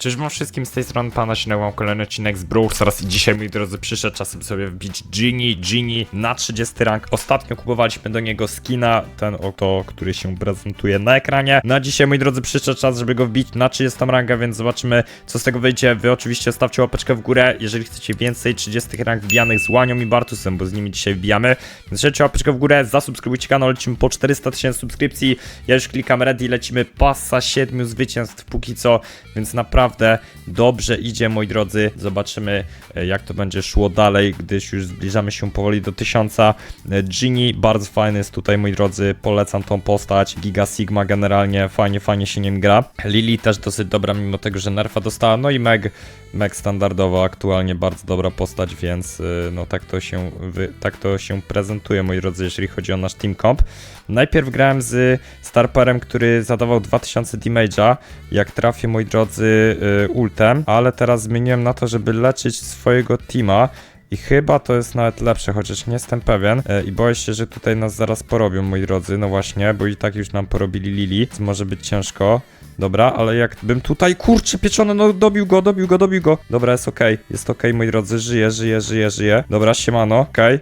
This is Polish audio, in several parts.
Cześć wam wszystkim, z tej strony pana się mam kolejny odcinek z Brawl Stars i dzisiaj, moi drodzy, przyszedł czasem sobie wbić Genie, Genie na 30 rank. Ostatnio kupowaliśmy do niego skina, ten oto, który się prezentuje na ekranie. Na dzisiaj, moi drodzy, przyszedł czas, żeby go wbić na 30 rangę, więc zobaczymy, co z tego wyjdzie. Wy oczywiście stawcie łapeczkę w górę, jeżeli chcecie więcej 30 rank wbijanych z Łanią i Bartusem, bo z nimi dzisiaj wbijamy. Więc Zostawcie łapeczkę w górę, zasubskrybujcie kanał, lecimy po 400 tysięcy subskrypcji. Ja już klikam ready, lecimy pasa 7 zwycięstw póki co, więc naprawdę dobrze idzie, moi drodzy. Zobaczymy, e, jak to będzie szło dalej, gdyż już zbliżamy się powoli do 1000. E, Genie bardzo fajny jest tutaj, moi drodzy. Polecam tą postać. Giga Sigma generalnie fajnie, fajnie się nim gra. Lili też dosyć dobra, mimo tego, że nerfa dostała. No i Meg, Meg standardowo aktualnie bardzo dobra postać, więc y, no tak to się, tak to się prezentuje, moi drodzy, jeżeli chodzi o nasz team comp. Najpierw grałem z Starperem, który zadawał 2000 damage'a, jak trafię, moi drodzy, ultem, ale teraz zmieniłem na to, żeby leczyć swojego teama. I chyba to jest nawet lepsze, chociaż nie jestem pewien. E, I boję się, że tutaj nas zaraz porobią, moi drodzy. No właśnie, bo i tak już nam porobili Lili, więc może być ciężko. Dobra, ale jak bym tutaj, kurczę, pieczony, no dobił go, dobił go, dobił go. Dobra, jest okej, jest okej, moi drodzy, żyje, żyje, żyje, żyje. Dobra, siemano, okej.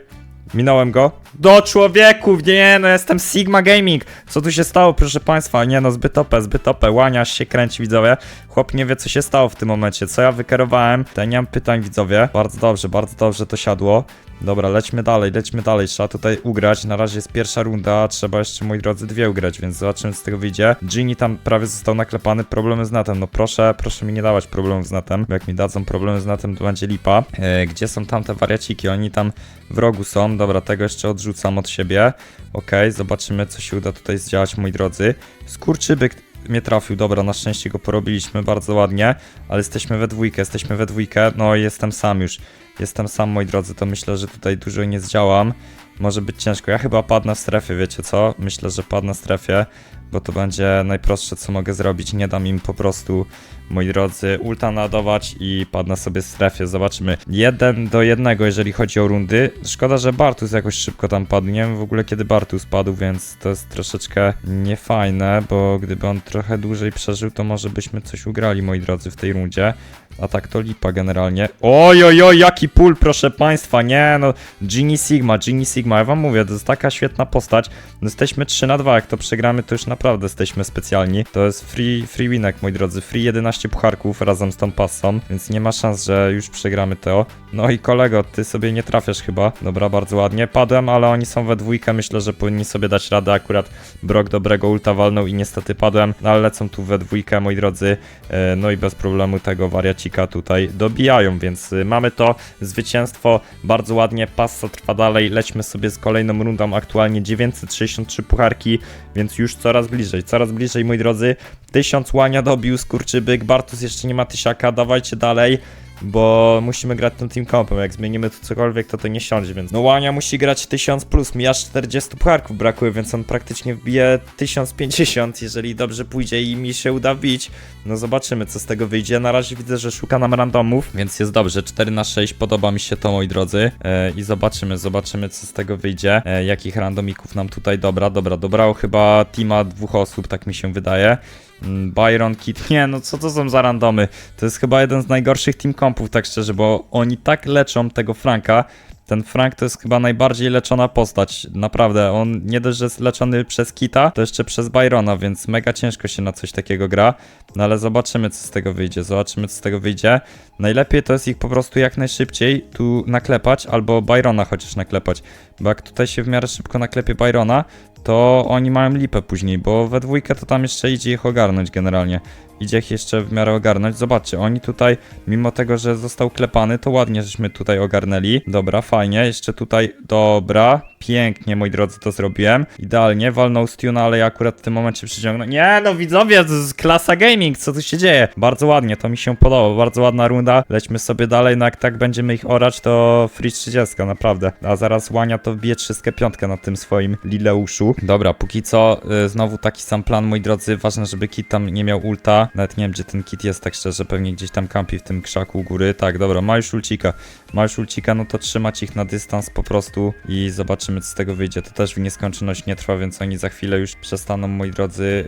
Minąłem go. Do człowieków! Nie, no jestem Sigma Gaming! Co tu się stało, proszę państwa? Nie no, zbyt OP, zbyt OP. Łaniasz się kręci, widzowie. Chłop nie wie, co się stało w tym momencie. Co ja wykerowałem? Tutaj nie mam pytań, widzowie. Bardzo dobrze, bardzo dobrze to siadło. Dobra, lećmy dalej, lećmy dalej. Trzeba tutaj ugrać. Na razie jest pierwsza runda, trzeba jeszcze, moi drodzy, dwie ugrać, więc zobaczymy, co z tego wyjdzie. Genie tam prawie został naklepany. Problemy z netem. No proszę, proszę mi nie dawać problemów z netem, bo jak mi dadzą problemy z netem, to będzie lipa. E, gdzie są tamte wariaciki? Oni tam w rogu są. Dobra, tego jeszcze odrzucam od siebie. Okej, zobaczymy, co się uda tutaj zdziałać, moi drodzy. Skurczybyk mnie trafił, dobra, na szczęście go porobiliśmy bardzo ładnie, ale jesteśmy we dwójkę, jesteśmy we dwójkę, no jestem sam już, jestem sam, moi drodzy, to myślę, że tutaj dużo nie zdziałam, może być ciężko, ja chyba padnę w strefie, wiecie co, myślę, że padnę w strefie, bo to będzie najprostsze, co mogę zrobić, nie dam im po prostu, moi drodzy, ulta naładować i padnę sobie w strefie, zobaczymy, jeden do jednego, jeżeli chodzi o rundy, szkoda, że Bartus jakoś szybko tam padł, nie wiem w ogóle kiedy Bartus padł, więc to jest troszeczkę niefajne, bo gdyby on trochę dłużej przeżył, to może byśmy coś ugrali, moi drodzy, w tej rundzie. A tak to lipa generalnie. Oj, oj, oj, jaki pull, proszę państwa, nie no. Genie Sigma, Genie Sigma, ja wam mówię, to jest taka świetna postać. No jesteśmy 3 na 2, jak to przegramy, to już naprawdę jesteśmy specjalni. To jest free, free winek, moi drodzy, free 11 pucharków razem z tą passą, więc nie ma szans, że już przegramy to. No i kolego, ty sobie nie trafiasz chyba. Dobra, bardzo ładnie. Padłem, ale oni są we dwójkę, myślę, że powinni sobie dać radę. Akurat Brok dobrego ulta walnął i niestety padłem, no ale lecą tu we dwójkę, moi drodzy. E, No i bez problemu tego tutaj dobijają, więc y, mamy to zwycięstwo bardzo ładnie. Passa trwa dalej, lećmy sobie z kolejną rundą. Aktualnie 963 pucharki, więc już coraz bliżej, coraz bliżej, moi drodzy. 1000 łania dobił skurczybyk, Bartus jeszcze nie ma tysiaka, dawajcie dalej bo musimy grać tym team compem, jak zmienimy tu cokolwiek, to to nie siądzie, więc no Łania musi grać 1000 plus, mi aż 40 pucharków brakuje, więc on praktycznie wbije 1050, jeżeli dobrze pójdzie i mi się uda wbić, no zobaczymy co z tego wyjdzie, na razie widzę, że szuka nam randomów, więc jest dobrze, 4 na 6 podoba mi się to, moi drodzy. E, i zobaczymy, zobaczymy co z tego wyjdzie, e, jakich randomików nam tutaj dobra, dobra, dobrało chyba teama dwóch osób, tak mi się wydaje, Byron Kit. Nie, no co to są za randomy? To jest chyba jeden z najgorszych team kompów, tak szczerze, bo oni tak leczą tego Franka. Ten Frank to jest chyba najbardziej leczona postać. Naprawdę, on nie dość, że jest leczony przez Kita, to jeszcze przez Byrona, więc mega ciężko się na coś takiego gra. No ale zobaczymy, co z tego wyjdzie. Zobaczymy, co z tego wyjdzie. Najlepiej to jest ich po prostu jak najszybciej tu naklepać, albo Byrona chociaż naklepać. Bo jak tutaj się w miarę szybko naklepie Byrona, to oni mają lipę później, bo we dwójkę to tam jeszcze idzie ich ogarnąć generalnie. Idzie ich jeszcze w miarę ogarnąć. Zobaczcie, oni tutaj, mimo tego, że został klepany, to ładnie żeśmy tutaj ogarnęli. Dobra, fajnie. Jeszcze tutaj, dobra. Pięknie, moi drodzy, to zrobiłem. Idealnie, walnął Stuna, ale ja akurat w tym momencie przyciągnął. Nie, no widzowie, to jest klasa gaming, co tu się dzieje? Bardzo ładnie, to mi się podoba, bardzo ładna runda. Lećmy sobie dalej, no jak tak będziemy ich orać, to free 30, naprawdę. A zaraz Łania to wbije 35 na tym swoim Lileuszu. Dobra, póki co, y, znowu taki sam plan, moi drodzy. Ważne, żeby Kit tam nie miał ulta. Nawet nie wiem, gdzie ten Kit jest, tak szczerze, pewnie gdzieś tam kampi w tym krzaku u góry. Tak, dobra, ma już ulcika. Ma już ulcika, no to trzymać ich na dystans po prostu i zobaczymy zobaczymy co z tego wyjdzie. To też w nieskończoność nie trwa, więc oni za chwilę już przestaną, moi drodzy,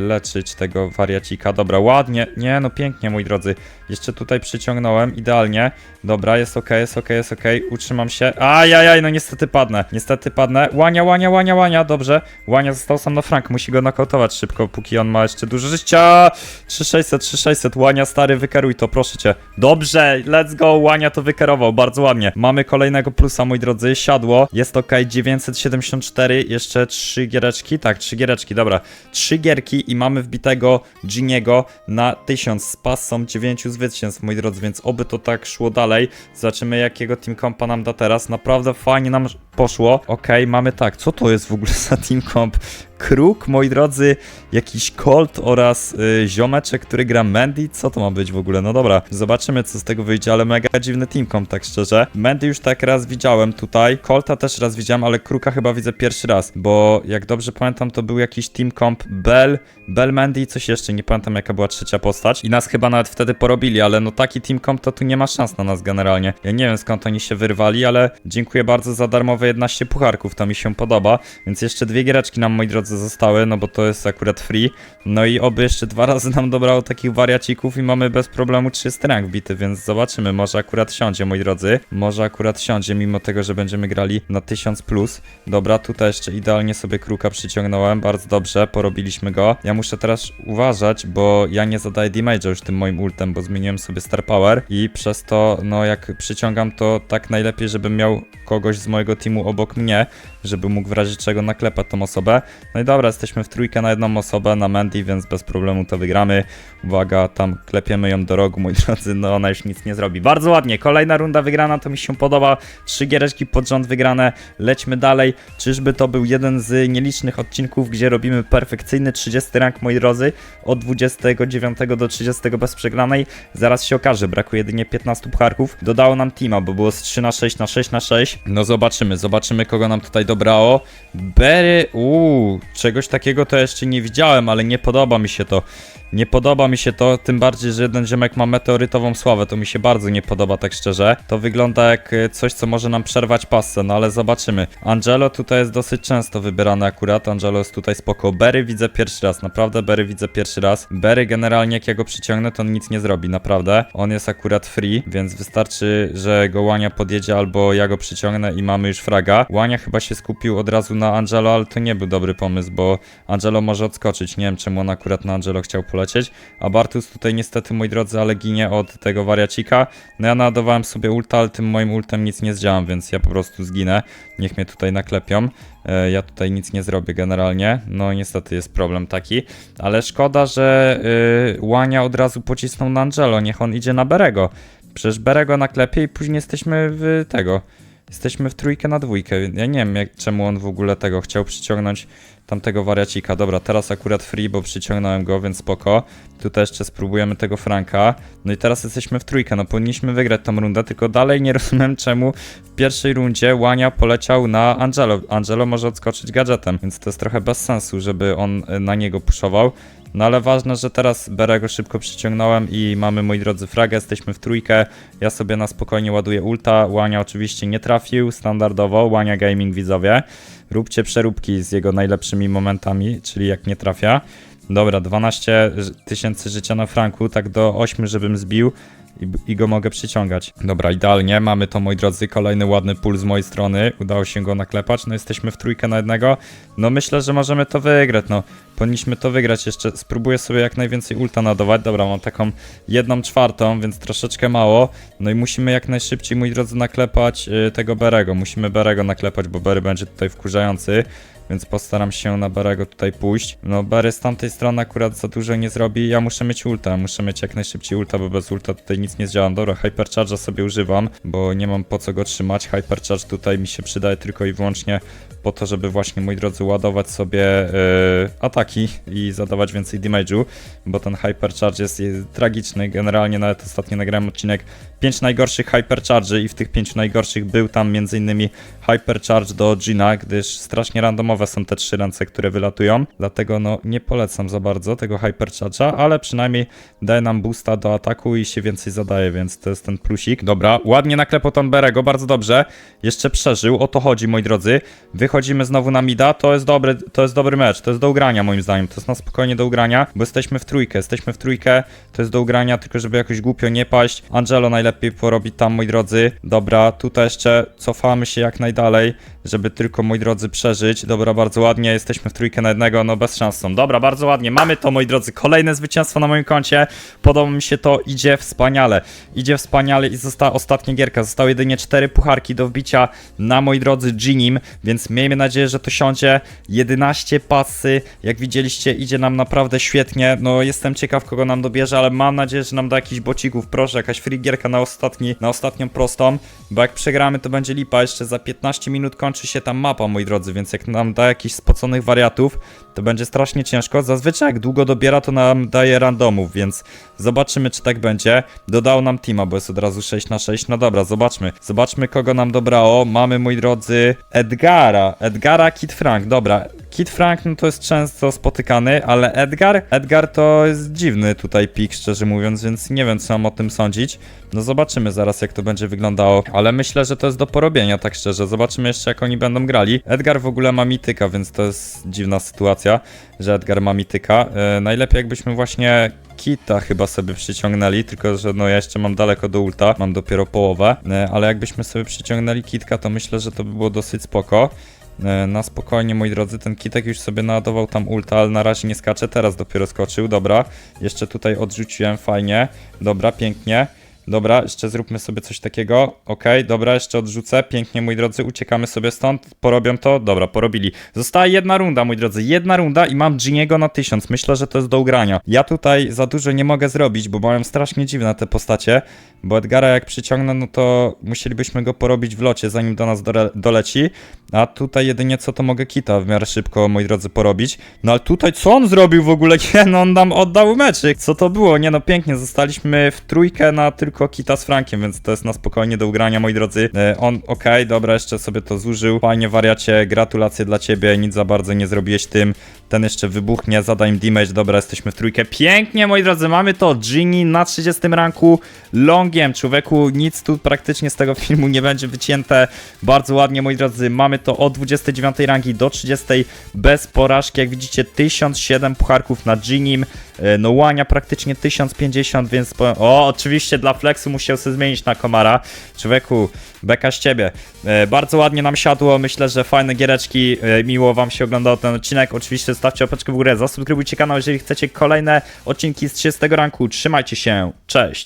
yy, leczyć tego wariacika. Dobra, ładnie, nie no pięknie, moi drodzy. Jeszcze tutaj przyciągnąłem, idealnie. Dobra, jest ok, jest ok, jest ok, utrzymam się. Ajajaj, no niestety padnę, niestety padnę. Łania, łania, łania, łania, dobrze. Łania został sam na Frank, musi go nakautować szybko, póki on ma jeszcze dużo życia. 3600, 3600, Łania stary, wykeruj to, proszę cię. Dobrze, let's go, Łania to wykerował, bardzo ładnie. Mamy kolejnego plusa, moi drodzy, siadło. Jest ok, 974, jeszcze trzy giereczki, tak, trzy giereczki, dobra. Trzy gierki i mamy wbitego Giniego na 1000 z passą 9 zwycięstw, moi drodzy, więc oby to tak szło dalej. Zobaczymy, jakiego team compa nam da teraz. Naprawdę fajnie nam poszło. Okej, mamy tak, co to jest w ogóle za team comp? Kruk, moi drodzy, jakiś Colt oraz y, ziomeczek, który gra Mandy. Co to ma być w ogóle? No dobra, zobaczymy co z tego wyjdzie, ale mega dziwny team comp, tak szczerze. Mandy już tak raz widziałem tutaj, Colta też raz widziałem, ale Kruka chyba widzę pierwszy raz, bo jak dobrze pamiętam, to był jakiś team comp Bell, Bell Mandy i coś jeszcze, nie pamiętam jaka była trzecia postać. I nas chyba nawet wtedy porobili, ale no taki team comp to tu nie ma szans na nas generalnie. Ja nie wiem skąd oni się wyrwali, ale dziękuję bardzo za darmowe 11 pucharków, to mi się podoba. Więc jeszcze dwie giereczki nam, moi drodzy, zostały, no bo to jest akurat free. No i oby jeszcze dwa razy nam dobrało takich wariacików i mamy bez problemu 300 rank bity, więc zobaczymy, może akurat siądzie, moi drodzy. Może akurat siądzie, mimo tego, że będziemy grali na 1000+. Plus. Dobra, tutaj jeszcze idealnie sobie kruka przyciągnąłem, bardzo dobrze, porobiliśmy go. Ja muszę teraz uważać, bo ja nie zadaję damage'a już tym moim ultem, bo zmieniłem sobie star power i przez to, no jak przyciągam, to tak najlepiej, żebym miał kogoś z mojego teamu obok mnie, żeby mógł w razie czego naklepać tą osobę. No i dobra, jesteśmy w trójkę na jedną osobę, na Mandy, więc bez problemu to wygramy. Uwaga, tam klepiemy ją do rogu, moi drodzy, no ona już nic nie zrobi. Bardzo ładnie, kolejna runda wygrana, to mi się podoba. Trzy giereczki pod rząd wygrane, lećmy dalej. Czyżby to był jeden z nielicznych odcinków, gdzie robimy perfekcyjny 30 rank, moi drodzy, od 29 do 30 bez przegranej. Zaraz się okaże, brakuje jedynie 15 pucharków. Dodało nam teama, bo było z 3 na 6 na 6 na 6. No zobaczymy, zobaczymy kogo nam tutaj dobrało. Berry, uuu, czegoś takiego to jeszcze nie widziałem, ale nie podoba mi się to. Nie podoba mi się to, tym bardziej, że jeden ziomek ma meteorytową sławę, to mi się bardzo nie podoba, tak szczerze. To wygląda jak e, coś, co może nam przerwać pasę, no ale zobaczymy. Angelo tutaj jest dosyć często wybierany akurat, Angelo jest tutaj spoko. Berry widzę pierwszy raz, naprawdę Berry widzę pierwszy raz. Berry generalnie jak ja go przyciągnę, to on nic nie zrobi, naprawdę. On jest akurat free, więc wystarczy, że go Łania podjedzie albo ja go przyciągnę i mamy już fraga. Łania chyba się skupił od razu na Angelo, ale to nie był dobry pomysł, bo Angelo może odskoczyć. Nie wiem czemu on akurat na Angelo chciał polecieć. A Bartus tutaj niestety, moi drodzy, ale ginie od tego wariacika. No ja nadawałem sobie ulta, ale tym moim ultem nic nie zdziałam, więc ja po prostu zginę. Niech mnie tutaj naklepią. E, Ja tutaj nic nie zrobię generalnie. No niestety jest problem taki. Ale szkoda, że y, Łania od razu pocisnął na Angelo. Niech on idzie na Berego. Przecież Berego naklepie i później jesteśmy w tego. Jesteśmy w trójkę na dwójkę. Ja nie wiem, jak, czemu on w ogóle tego chciał przyciągnąć tamtego wariacika. Dobra, teraz akurat free, bo przyciągnąłem go, więc spoko. Tutaj jeszcze spróbujemy tego Franka. No i teraz jesteśmy w trójkę. No powinniśmy wygrać tą rundę, tylko dalej nie rozumiem czemu w pierwszej rundzie Łania poleciał na Angelo. Angelo może odskoczyć gadżetem, więc to jest trochę bez sensu, żeby on y, na niego puszował. No ale ważne, że teraz Berego szybko przyciągnąłem i mamy, moi drodzy, fragę, jesteśmy w trójkę. Ja sobie na spokojnie ładuję ulta. Łania oczywiście nie trafił, standardowo. Łania Gaming widzowie. Róbcie przeróbki z jego najlepszymi momentami, czyli jak nie trafia. Dobra, 12 ży- tysięcy życia na franku, tak do 8, żebym zbił i, i go mogę przyciągać. Dobra, idealnie, mamy to, moi drodzy, kolejny ładny pull z mojej strony. Udało się go naklepać, no jesteśmy w trójkę na jednego. No myślę, że możemy to wygrać, no. Powinniśmy to wygrać jeszcze. Spróbuję sobie jak najwięcej ulta nadawać. Dobra, mam taką jedną czwartą, więc troszeczkę mało. No i musimy jak najszybciej, moi drodzy, naklepać y, tego Berego. Musimy Berego naklepać, bo Bery będzie tutaj wkurzający. Więc postaram się na Berego tutaj pójść. No Bery z tamtej strony akurat za dużo nie zrobi. Ja muszę mieć ulta, muszę mieć jak najszybciej ulta, bo bez ulta tutaj nic nie zdziałam. Dobra, Hypercharge'a sobie używam, bo nie mam po co go trzymać. Hypercharge tutaj mi się przydaje tylko i wyłącznie po to, żeby właśnie, moi drodzy, ładować sobie yy, ataki i zadawać więcej damage'u, bo ten Hypercharge jest, jest tragiczny. Generalnie nawet ostatnio nagrałem odcinek 5 najgorszych Hypercharge'y i w tych 5 najgorszych był tam m.in. Hypercharge do Gina, gdyż strasznie randomowe są te trzy ręce, które wylatują, dlatego no nie polecam za bardzo tego Hypercharge'a, ale przynajmniej daje nam boosta do ataku i się więcej zadaje, więc to jest ten plusik. Dobra, ładnie naklepał Berego, bardzo dobrze. Jeszcze przeżył, o to chodzi, moi drodzy. Wychodzimy znowu na mida, to jest dobry, to jest dobry mecz, to jest do ugrania moim zdaniem, to jest na spokojnie do ugrania, bo jesteśmy w trójkę, jesteśmy w trójkę, to jest do ugrania, tylko żeby jakoś głupio nie paść. Angelo najlepiej porobi tam, moi drodzy. Dobra, tutaj jeszcze cofamy się jak najdalej, żeby tylko, moi drodzy, przeżyć. Dobra, bardzo ładnie, jesteśmy w trójkę na jednego, no bez szans są. Dobra, bardzo ładnie, mamy to, moi drodzy, kolejne zwycięstwo na moim koncie. Podoba mi się to, idzie wspaniale. Idzie wspaniale i została ostatnia gierka. Zostały jedynie cztery pucharki do wbicia na, moi drodzy, Ginim, więc miejmy nadzieję, że to siądzie. 11 pasy, jak widzieliście, idzie nam naprawdę świetnie. No, jestem ciekaw, kogo nam dobierze, ale mam nadzieję, że nam da jakichś bocików. Proszę, jakaś free gierka na, ostatni, na ostatnią prostą, bo jak przegramy, to będzie lipa. Jeszcze za 15 minut kończy się ta mapa, moi drodzy, więc jak nam da jakichś spoconych wariatów, to będzie strasznie ciężko. Zazwyczaj jak długo dobiera, to nam daje randomów, więc zobaczymy, czy tak będzie. Dodał nam teama, bo jest od razu 6 na 6. No dobra, zobaczmy. Zobaczmy, kogo nam dobrało. Mamy, moi drodzy, Edgara. Edgara Kid Frank, dobra. Kid Frank, no to jest często spotykany, ale Edgar? Edgar to jest dziwny tutaj pik, szczerze mówiąc, więc nie wiem, co mam o tym sądzić. No zobaczymy zaraz, jak to będzie wyglądało, ale myślę, że to jest do porobienia, tak szczerze. Zobaczymy jeszcze, jak oni będą grali. Edgar w ogóle ma mityka, więc to jest dziwna sytuacja, że Edgar ma mityka. E, najlepiej jakbyśmy właśnie Kita chyba sobie przyciągnęli, tylko że no ja jeszcze mam daleko do ulta, mam dopiero połowę, e, ale jakbyśmy sobie przyciągnęli Kitka, to myślę, że to by było dosyć spoko. E, Na spokojnie, moi drodzy, ten Kitek już sobie naładował tam ulta, ale na razie nie skacze, teraz dopiero skoczył, dobra. Jeszcze tutaj odrzuciłem, fajnie, dobra, pięknie. Dobra, jeszcze zróbmy sobie coś takiego. Okej, dobra, jeszcze odrzucę. Pięknie, moi drodzy, uciekamy sobie stąd. Porobią to? Dobra, porobili. Została jedna runda, moi drodzy. Jedna runda i mam Giniego na 1000. Myślę, że to jest do ugrania. Ja tutaj za dużo nie mogę zrobić, bo mają strasznie dziwne te postacie. Bo Edgara jak przyciągnę, no to musielibyśmy go porobić w locie, zanim do nas dole doleci. A tutaj jedynie co to mogę Kita w miarę szybko, moi drodzy, porobić. No ale tutaj co on zrobił w ogóle? Nie, no on nam oddał meczyk. Co to było? Nie no, pięknie. Zostaliśmy w trójkę na tylko Kita z Frankiem, więc to jest na spokojnie do ugrania, moi drodzy. E, on, okej, dobra, jeszcze sobie to zużył. Fajnie, wariacie, gratulacje dla ciebie. Nic za bardzo nie zrobiłeś tym. Ten jeszcze wybuchnie, zada im damage. Dobra, jesteśmy w trójkę. Pięknie, moi drodzy, mamy to. Genie na 30 ranku. Longiem, człowieku, nic tu praktycznie z tego filmu nie będzie wycięte. Bardzo ładnie, moi drodzy, mamy to od 29 rangi do 30 bez porażki. Jak widzicie, 1007 pucharków na Genim. E, No łania praktycznie 1050, więc o, oczywiście dla flexu musiał sobie zmienić na Komara. Człowieku, beka z ciebie. E, Bardzo ładnie nam siadło, myślę, że fajne giereczki. E, Miło wam się oglądało ten odcinek. Oczywiście stawcie opeczkę w górę, zasubskrybujcie kanał, jeżeli chcecie kolejne odcinki z 30 ranku. Trzymajcie się, cześć!